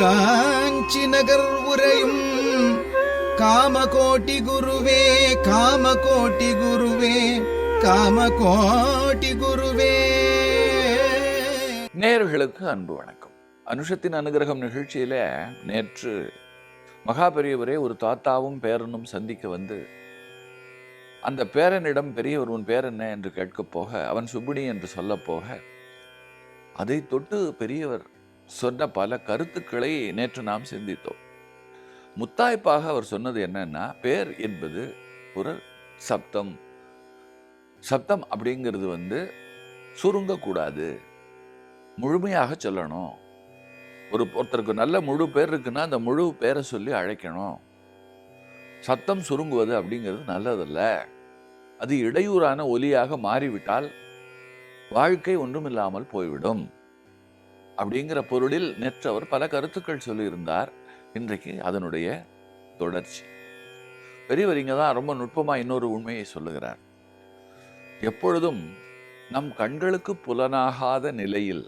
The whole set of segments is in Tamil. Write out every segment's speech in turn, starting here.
காஞ்சி நகர் உரையும் காமகோட்டி குருவே காமகோட்டி குருவே காமகோட்டி குருவே. நேர்களுக்கு அன்பு வணக்கம். அனுஷத்தின் அனுகிரகம் நிகழ்ச்சியில நேற்று மகாபெரியவரே ஒரு தாத்தாவும் பேரனும் சந்திக்க வந்து அந்த பேரனிடம் பெரியவர் உன் பேர் என்ன என்று கேட்கப் போக அவன் சுப்பினி என்று சொல்ல போக அதை தொட்டு பெரியவர் சொன்ன பல கருத்துக்களை நேற்று நாம் சிந்தித்தோம். முத்தாய்ப்பாக அவர் சொன்னது என்னன்னா பேர் என்பது ஒரு சப்தம். சப்தம் அப்படிங்கிறது வந்து சுருங்கக்கூடாது. முழுமையாக சொல்லணும். ஒரு ஒருத்தருக்கு நல்ல முழு பேர் இருக்குன்னா அந்த முழு பேரை சொல்லி அழைக்கணும். சத்தம் சுருங்குவது அப்படிங்கிறது நல்லதல்ல. அது இடையூறான ஒலியாக மாறிவிட்டால் வாழ்க்கை ஒன்றுமில்லாமல் போய்விடும். அப்படிங்கிற பொருளில் நேற்றவர் பல கருத்துக்கள் சொல்லியிருந்தார். இன்றைக்கு அதனுடைய தொடர்ச்சி. பெரியவர் இங்கே தான் ரொம்ப நுட்பமாக இன்னொரு உண்மையை சொல்லுகிறார். எப்பொழுதும் நம் கண்களுக்கு புலனாகாத நிலையில்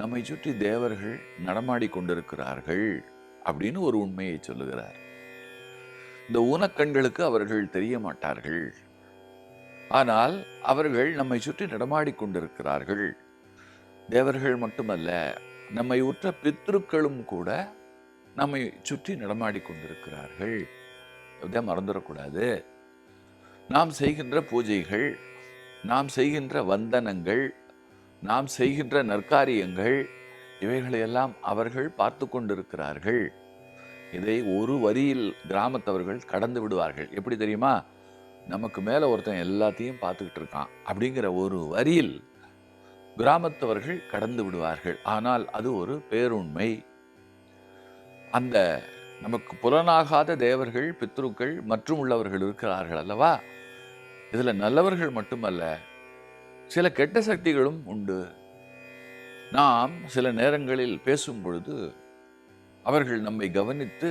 நம்மை சுற்றி தேவர்கள் நடமாடி கொண்டிருக்கிறார்கள் அப்படின்னு ஒரு உண்மையை சொல்லுகிறார். இந்த ஊனக்கண்களுக்கு அவர்கள் தெரிய மாட்டார்கள். ஆனால் அவர்கள் நம்மை சுற்றி நடமாடி கொண்டிருக்கிறார்கள். தேவர்கள் மட்டுமல்ல நம்மை உற்ற பித்ருக்களும் கூட நம்மை சுற்றி நடமாடி கொண்டிருக்கிறார்கள். இதை மறந்துடக்கூடாது. நாம் செய்கின்ற பூஜைகள் நாம் செய்கின்ற வந்தனங்கள் நாம் செய்கின்ற நற்காரியங்கள் இவைகளையெல்லாம் அவர்கள் பார்த்து கொண்டிருக்கிறார்கள். இதை ஒரு வரியில் கிராமத்தவர்கள் கடந்து விடுவார்கள். எப்படி தெரியுமா? நமக்கு மேலே ஒருத்தன் எல்லாத்தையும் பார்த்துக்கிட்டு இருக்கான். அப்படிங்கிற ஒரு வரியில் கிராமத்தவர்கள் கடந்து விடுவார்கள். ஆனால் அது ஒரு பேருண்மை. அந்த நமக்கு புலனாகாத தேவர்கள் பித்ருக்கள் மற்றும் உள்ளவர்கள் இருக்கிறார்கள் அல்லவா? இதில் நல்லவர்கள் மட்டுமல்ல சில கெட்ட சக்திகளும் உண்டு. நாம் சில நேரங்களில் பேசும் பொழுது அவர்கள் நம்மை கவனித்து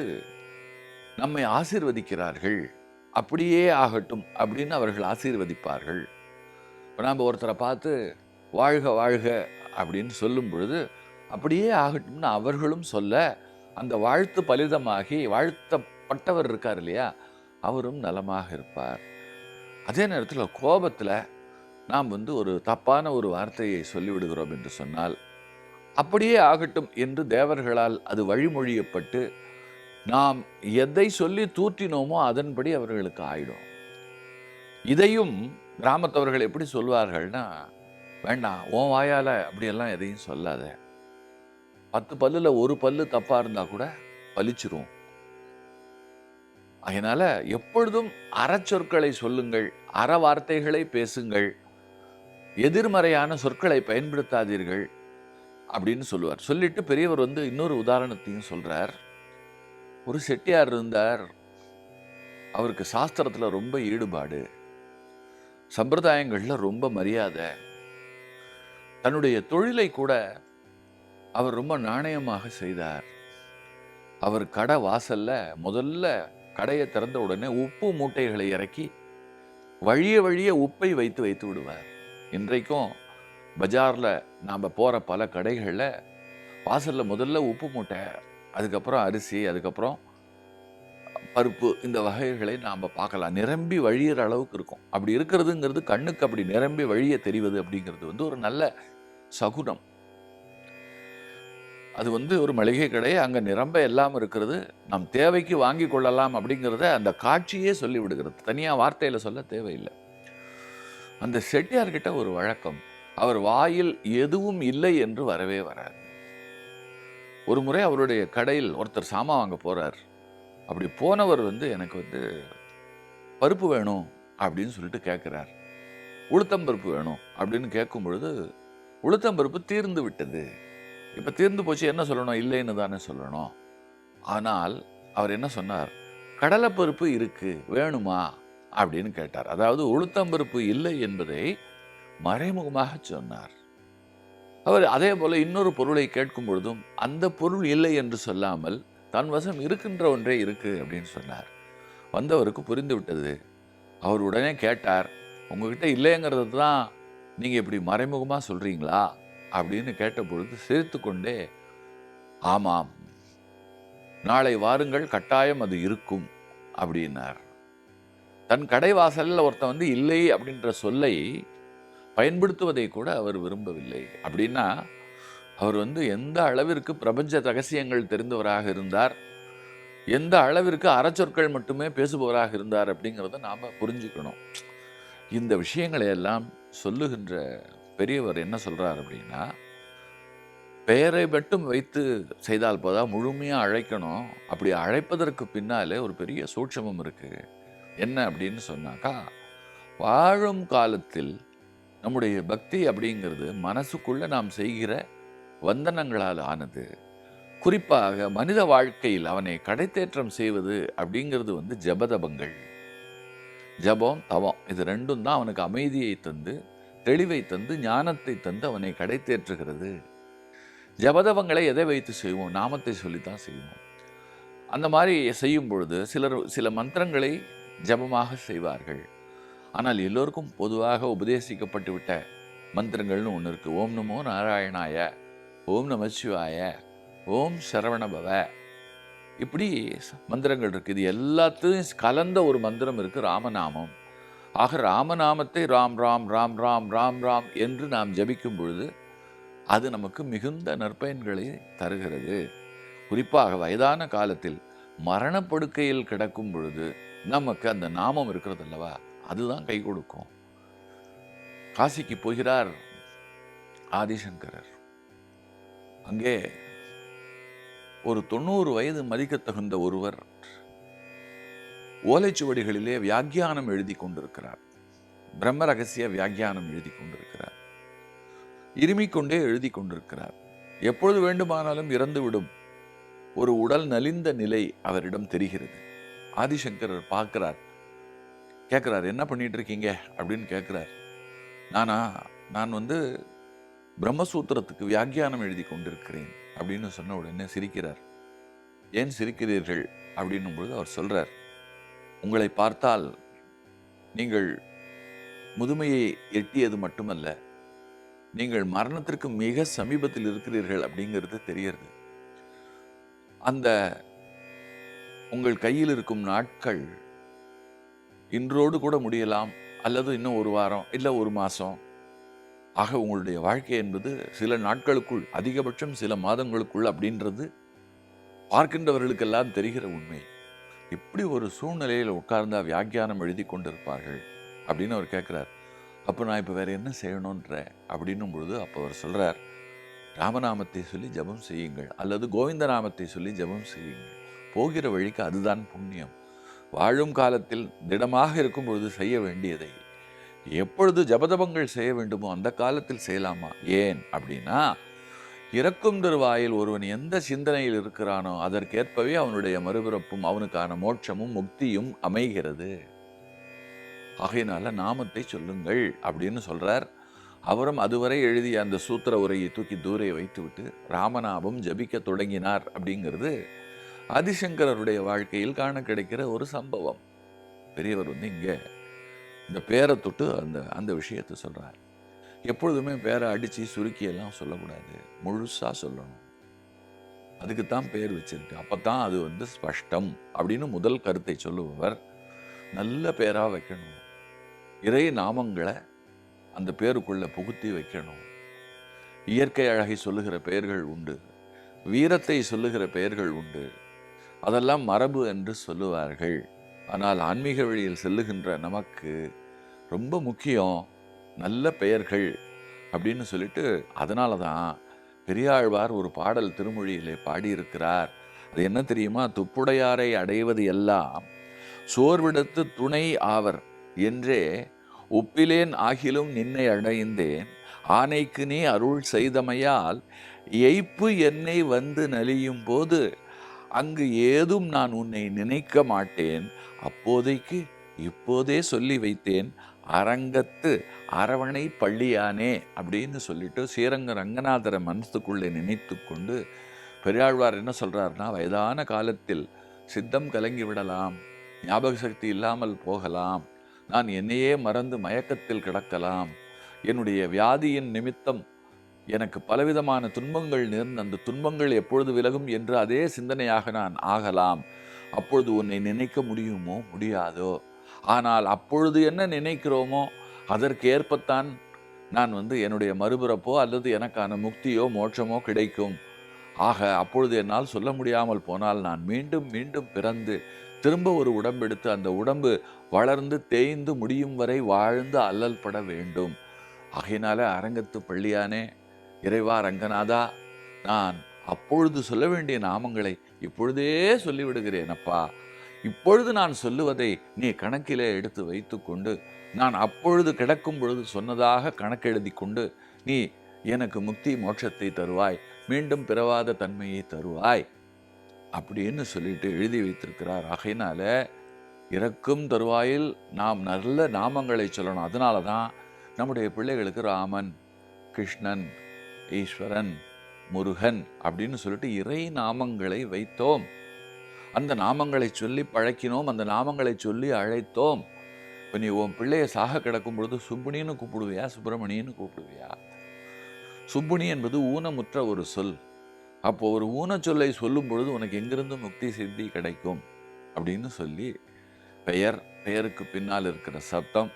நம்மை ஆசீர்வதிக்கிறார்கள். அப்படியே ஆகட்டும் அப்படின்னு அவர்கள் ஆசீர்வதிப்பார்கள். இப்போ நாம் ஒருத்தரை பார்த்து வாழ்க வாழ்க அப்படின்னு சொல்லும் பொழுது அப்படியே ஆகட்டும்னு அவர்களும் சொல்ல அந்த வாழ்த்து பலிதமாகி வாழ்த்தப்பட்டவர் இருக்கார் இல்லையா? அவரும் நலமாக இருப்பார். அதே நேரத்தில் கோபத்தில் நாம் வந்து ஒரு தப்பான ஒரு வார்த்தையை சொல்லிவிடுகிறோம் என்று சொன்னால் அப்படியே ஆகட்டும் என்று தேவர்களால் அது வழிமொழியப்பட்டு நாம் எதை சொல்லி தூற்றினோமோ அதன்படி அவர்களுக்கு ஆயிடும். இதையும் கிராமத்தவர்கள் எப்படி சொல்வார்கள்னா வேண்டாம் உன் வாயால் அப்படியெல்லாம் எதையும் சொல்லாத. பத்து பல்லுல ஒரு பல்லு தப்பாக இருந்தால் கூட பலிச்சிரும் அதனால எப்பொழுதும் அறச்சொற்களை சொல்லுங்கள் அற வார்த்தைகளை பேசுங்கள் எதிர்மறையான சொற்களை பயன்படுத்தாதீர்கள் அப்படின்னு சொல்லுவார். சொல்லிட்டு பெரியவர் வந்து இன்னொரு உதாரணத்தையும் சொல்கிறார் ஒரு செட்டியார் இருந்தார். அவருக்கு சாஸ்திரத்தில் ரொம்ப ஈடுபாடு. சம்பிரதாயங்களில் ரொம்ப மரியாதை. தன்னுடைய தொழிலை கூட அவர் ரொம்ப நாணயமாக செய்தார். அவர் கடை வாசல்ல முதல்ல கடையை திறந்த உடனே உப்பு மூட்டைகளை இறக்கி வழிய வழிய உப்பை வைத்து வைத்து விடுவார். இன்றைக்கும் பஜாரில் நாம் போகிற பல கடைகளில் வாசலில் முதல்ல உப்பு மூட்டை அதுக்கப்புறம் அரிசி அதுக்கப்புறம் பருப்பு இந்த வகைகளை நாம் பார்க்கலாம். நிரம்பி வழியிற அளவுக்கு இருக்கும். அப்படி இருக்கிறதுங்கிறது கண்ணுக்கு அப்படி நிரம்பி வழிய தெரிவது அப்படிங்கிறது வந்து ஒரு நல்ல சகுனம் அது வந்து ஒரு மளிகை கடை அங்கே நிரம்ப எல்லாம் இருக்கிறது. நம் தேவைக்கு வாங்கி கொள்ளலாம் அப்படிங்கிறத அந்த காட்சியே சொல்லி விடுகிறது. தனியாக வார்த்தையில் சொல்ல தேவையில்லை. அந்த செட்டியார்கிட்ட ஒரு வழக்கம். அவர் வாயில் எதுவும் இல்லை என்று வரவே வராது. ஒரு முறை அவருடைய கடையில் ஒருத்தர் சாமான் வாங்க போறார். அப்படி போனவர் வந்து எனக்கு வந்து பருப்பு வேணும் அப்படின்னு சொல்லிட்டு கேட்குறார் உளுத்தம்பருப்பு வேணும் அப்படின்னு கேட்கும் பொழுது உளுத்தம்பருப்பு தீர்ந்து விட்டது. இப்போ தீர்ந்து போச்சு என்ன சொல்லணும்? இல்லைன்னு தானே சொல்லணும். ஆனால் அவர் என்ன சொன்னார்? கடலைப்பருப்பு இருக்கு வேணுமா? அப்படின்னு கேட்டார். அதாவது உளுத்தம்பருப்பு இல்லை என்பதை மறைமுகமாக சொன்னார். அவர் அதே போல இன்னொரு பொருளை கேட்கும் பொழுதும் அந்த பொருள் இல்லை என்று சொல்லாமல் தன் வசம் இருக்கின்ற ஒன்றே இருக்கு அப்படின்னு சொன்னார். வந்தவருக்கு புரிந்து விட்டது. அவர் உடனே கேட்டார் உங்ககிட்ட இல்லைங்கிறது தான் நீங்கள் இப்படி மறைமுகமாக சொல்கிறீங்களா அப்படின்னு கேட்ட பொழுது சிரித்து கொண்டே ஆமாம். நாளை வாருங்கள் கட்டாயம் அது இருக்கும் அப்படின்னார். தன் கடை வாசலில் ஒருத்தன் வந்து இல்லை அப்படின்ற சொல்லை பயன்படுத்துவதை கூட அவர் விரும்பவில்லை. அப்படின்னா அவர் வந்து எந்த அளவிற்கு பிரபஞ்ச ரகசியங்கள் தெரிந்தவராக இருந்தார்? எந்த அளவிற்கு அறச்சொற்கள் மட்டுமே பேசுபவராக இருந்தார்? அப்படிங்கிறத நாம் புரிஞ்சுக்கணும். இந்த விஷயங்களை எல்லாம் சொல்லுகின்ற பெரியவர் என்ன சொல்கிறார் அப்படின்னா பெயரை மட்டும் வைத்து செய்தால் போதா? முழுமையாக அழைக்கணும். அப்படி அழைப்பதற்கு பின்னாலே ஒரு பெரிய சூட்சமம் இருக்கு. என்ன அப்படின்னு சொன்னாக்கா வாழும் காலத்தில் நம்முடைய பக்தி அப்படிங்கிறது மனசுக்குள்ள நாம் செய்கிற வந்தனங்களால் ஆனது. குறிப்பாக மனித வாழ்க்கையில் அவனை கடைத்தேற்றம் செய்வது அப்படிங்கிறது வந்து ஜபதபங்கள். ஜபம் தவம் இது ரெண்டும் தான் அவனுக்கு அமைதியை தந்து தெளிவை தந்து ஞானத்தை தந்து அவனை கடைத்தேற்றுகிறது. ஜபதவங்களை எதை வைத்து செய்வோம்? நாமத்தை சொல்லித்தான் செய்வோம். அந்த மாதிரி செய்யும் பொழுது சிலர் சில மந்திரங்களை ஜபமாக செய்வார்கள். ஆனால் எல்லோருக்கும் பொதுவாக உபதேசிக்கப்பட்டு விட்ட மந்திரங்கள்னு ஒன்று இருக்குது ஓம் நமோ நாராயணாய ஓம் நமச்சிவாய ஓம் சரவணபவ இப்படி மந்திரங்கள் இருக்குது இது எல்லாத்தையும் கலந்த ஒரு மந்திரம் இருக்கு ராமநாமம். ஆக ராமநாமத்தை ராம் ராம் ராம் ராம் ராம் ராம் என்று நாம் ஜபிக்கும் பொழுது அது நமக்கு மிகுந்த நற்பயன்களை தருகிறது. குறிப்பாக வயதான காலத்தில் மரணப்படுக்கையில் கிடக்கும் பொழுது நமக்கு அந்த நாமம் இருக்கிறது அல்லவா? அதுதான் கை கொடுக்கும். காசிக்கு போகிறார் ஆதிசங்கரர். அங்கே ஒரு தொண்ணூறு வயது மதிக்கத்தகுந்த ஒருவர் ஓலைச்சுவடிகளிலே வியாக்கியானம் எழுதி கொண்டிருக்கிறார். பிரம்ம ரகசிய வியாக்கியானம் எழுதி கொண்டிருக்கிறார். இருமிக் கொண்டே எழுதி கொண்டிருக்கிறார். எப்பொழுது வேண்டுமானாலும் இறந்துவிடும். ஒரு உடல் நலிந்த நிலை அவரிடம் தெரிகிறது. ஆதிசங்கரர் பார்க்கிறார். கேட்குறார் என்ன பண்ணிட்டு இருக்கீங்க அப்படின்னு கேட்குறார். நானா நான் வந்து பிரம்மசூத்திரத்துக்கு வியாக்கியானம் எழுதி கொண்டிருக்கிறேன். அப்படின்னு சொன்ன உடனே சிரிக்கிறார். ஏன் சிரிக்கிறீர்கள்? அப்படின்னும் பொழுது அவர் சொல்றார். உங்களை பார்த்தால் நீங்கள் முதுமையை எட்டியது மட்டுமல்ல நீங்கள் மரணத்திற்கு மிக சமீபத்தில் இருக்கிறீர்கள் அப்படிங்கிறது தெரியறது. அந்த உங்கள் கையில் இருக்கும் நாட்கள் இன்றோடு கூட முடியலாம் அல்லது இன்னும் ஒரு வாரம் இல்லை ஒரு மாதம் ஆக உங்களுடைய வாழ்க்கை என்பது சில நாட்களுக்குள் அதிகபட்சம் சில மாதங்களுக்குள் அப்படின்றது பார்க்கின்றவர்களுக்கெல்லாம் தெரிகிற உண்மை. இப்படி ஒரு சூழ்நிலையில் உட்கார்ந்தா வியாக்கியானம் எழுதி கொண்டிருப்பார்கள் அப்படின்னு அவர் கேட்குறார். அப்போ நான் இப்போ வேறு என்ன செய்யணுன்ற அப்படின்னும் பொழுது அப்போ அவர் சொல்கிறார் ராமநாமத்தை சொல்லி ஜெபம் செய்யுங்கள் அல்லது கோவிந்த நாமத்தை சொல்லி ஜெபம் செய்யுங்கள். போகிற வழிக்கு அதுதான் புண்ணியம். வாழும் காலத்தில் திடமாக இருக்கும் பொழுது செய்ய வேண்டியதை எப்பொழுது ஜபதபங்கள் செய்ய வேண்டுமோ அந்த காலத்தில் செய்யலாமா? ஏன் அப்படின்னா இறக்கும் தருவாயில் ஒருவன் எந்த சிந்தனையில் இருக்கிறானோ அதற்கேற்பவே அவனுடைய மறுபிறப்பும் அவனுக்கான மோட்சமும் முக்தியும் அமைகிறது. ஆகையினால நாமத்தை சொல்லுங்கள் அப்படின்னு சொல்றார். அவரும் அதுவரை எழுதிய அந்த சூத்திர உரையை தூக்கி தூரே வைத்துவிட்டு ராமநாபம் ஜபிக்க தொடங்கினார் அப்படிங்கிறது ஆதிசங்கரருடைய வாழ்க்கையில் காண கிடைக்கிற ஒரு சம்பவம். பெரியவர் வந்து இங்கே இந்த பேரை தொட்டு அந்த அந்த விஷயத்தை சொல்கிறார் எப்பொழுதுமே பேரை அடித்து சுருக்கியெல்லாம் சொல்லக்கூடாது. முழுசாக சொல்லணும். அதுக்கு தான் பேர் வச்சிருக்கு. அப்போ தான் அது வந்து ஸ்பஷ்டம் அப்படின்னு முதல் கருத்தை சொல்லுபவர் நல்ல பேராக வைக்கணும். இறை நாமங்களை அந்த பேருக்குள்ளே புகுத்தி வைக்கணும். இயற்கை அழகை சொல்லுகிற பெயர்கள் உண்டு. வீரத்தை சொல்லுகிற பெயர்கள் உண்டு. அதெல்லாம் மரபு என்று சொல்லுவார்கள். ஆனால் ஆன்மீக வழியில் செல்லுகின்ற நமக்கு ரொம்ப முக்கியம் நல்ல பெயர்கள் அப்படின்னு சொல்லிட்டு அதனால தான் பெரியாழ்வார் ஒரு பாடல் திருமொழியிலே பாடியிருக்கிறார். அது என்ன தெரியுமா? துப்புடையாரை அடைவது எல்லாம் சோர்விடத்து துணை ஆவர் என்றே ஒப்பிலேன் ஆகிலும் நின்னை அடைந்தேன். ஆனைக்கு நீ அருள் செய்தமையால் எய்ப்பு என்னை வந்து நலியும் போது அங்கு ஏதும் நான் உன்னை நினைக்க மாட்டேன். அப்போதைக்கு இப்போதே சொல்லி வைத்தேன். அரங்கத்து அரவணை பள்ளியானே அப்படின்னு சொல்லிட்டு ஸ்ரீரங்க ரங்கநாதரை மனசுக்குள்ளே நினைத்து கொண்டு பெரியாழ்வார் என்ன சொல்கிறாருன்னா வயதான காலத்தில் சித்தம் கலங்கி விடலாம் ஞாபக சக்தி இல்லாமல் போகலாம் நான் என்னையே மறந்து மயக்கத்தில் கிடக்கலாம் என்னுடைய வியாதியின் நிமித்தம் எனக்கு பலவிதமான துன்பங்கள் நேர்ந்து அந்த துன்பங்கள் எப்பொழுது விலகும் என்று அதே சிந்தனையாக நான் ஆகலாம். அப்பொழுது உன்னை நினைக்க முடியுமோ முடியாதோ? ஆனால் அப்பொழுது என்ன நினைக்கிறோமோ அதற்கு ஏற்பத்தான் நான் வந்து என்னுடைய மறுபிறப்போ அல்லது எனக்கான முக்தியோ மோட்சமோ கிடைக்கும். ஆக அப்பொழுது என்னால் சொல்ல முடியாமல் போனால் நான் மீண்டும் மீண்டும் பிறந்து திரும்ப ஒரு உடம்பெடுத்து அந்த உடம்பு வளர்ந்து தேய்ந்து முடியும் வரை வாழ்ந்து அல்லல் பட வேண்டும். ஆகையினால அரங்கத்து பள்ளியானே இறைவா ரங்கநாதா நான் அப்பொழுது சொல்ல வேண்டிய நாமங்களை இப்பொழுதே சொல்லிவிடுகிறேன் அப்பா. இப்பொழுது நான் சொல்லுவதை நீ கணக்கிலே எடுத்து வைத்துக்கொண்டு நான் அப்பொழுது கிடக்கும் பொழுது சொன்னதாக கணக்கெழுதி கொண்டு நீ எனக்கு முக்தி மோட்சத்தை தருவாய் மீண்டும் பிறவாத தன்மையை தருவாய் அப்படின்னு சொல்லிட்டு எழுதி வைத்திருக்கிறார். ஆகையினால இறக்கும் தருவாயில் நாம் நல்ல நாமங்களை சொல்லணும். அதனால தான் நம்முடைய பிள்ளைகளுக்கு ராமன் கிருஷ்ணன் ஈஸ்வரன் முருகன் அப்படின்னு சொல்லிட்டு இறை நாமங்களை வைத்தோம். அந்த நாமங்களை சொல்லி பழக்கினோம் அந்த நாமங்களை சொல்லி அழைத்தோம். இப்போ நீ உன் பிள்ளைய சாக கிடக்கும் பொழுது சுப்புனின்னு கூப்பிடுவியா சுப்பிரமணியன்னு கூப்பிடுவியா? சுப்புனி என்பது ஊனமுற்ற ஒரு சொல். அப்போ ஒரு ஊனச்சொல்லை சொல்லும் பொழுது உனக்கு எங்கிருந்து முக்தி சித்தி கிடைக்கும்? அப்படின்னு சொல்லி பெயர் பெயருக்கு பின்னால் இருக்கிற சப்தம்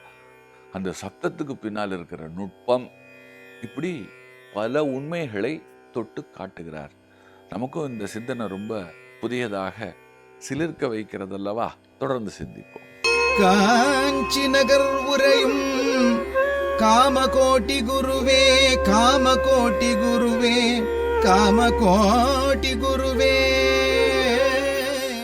அந்த சப்தத்துக்கு பின்னால் இருக்கிற நுட்பம் இப்படி பல உண்மைகளை தொட்டு காட்டுகிறார். நமக்கும் இந்த சிந்தனை ரொம்ப புதியதாக சிலிர்க்க வைக்கிறதல்லவா? தொடர்ந்து சிந்திப்போம். காஞ்சி நகர் உரையும் காமகோட்டி குருவே காமகோட்டி குருவே காமகோட்டி குருவே.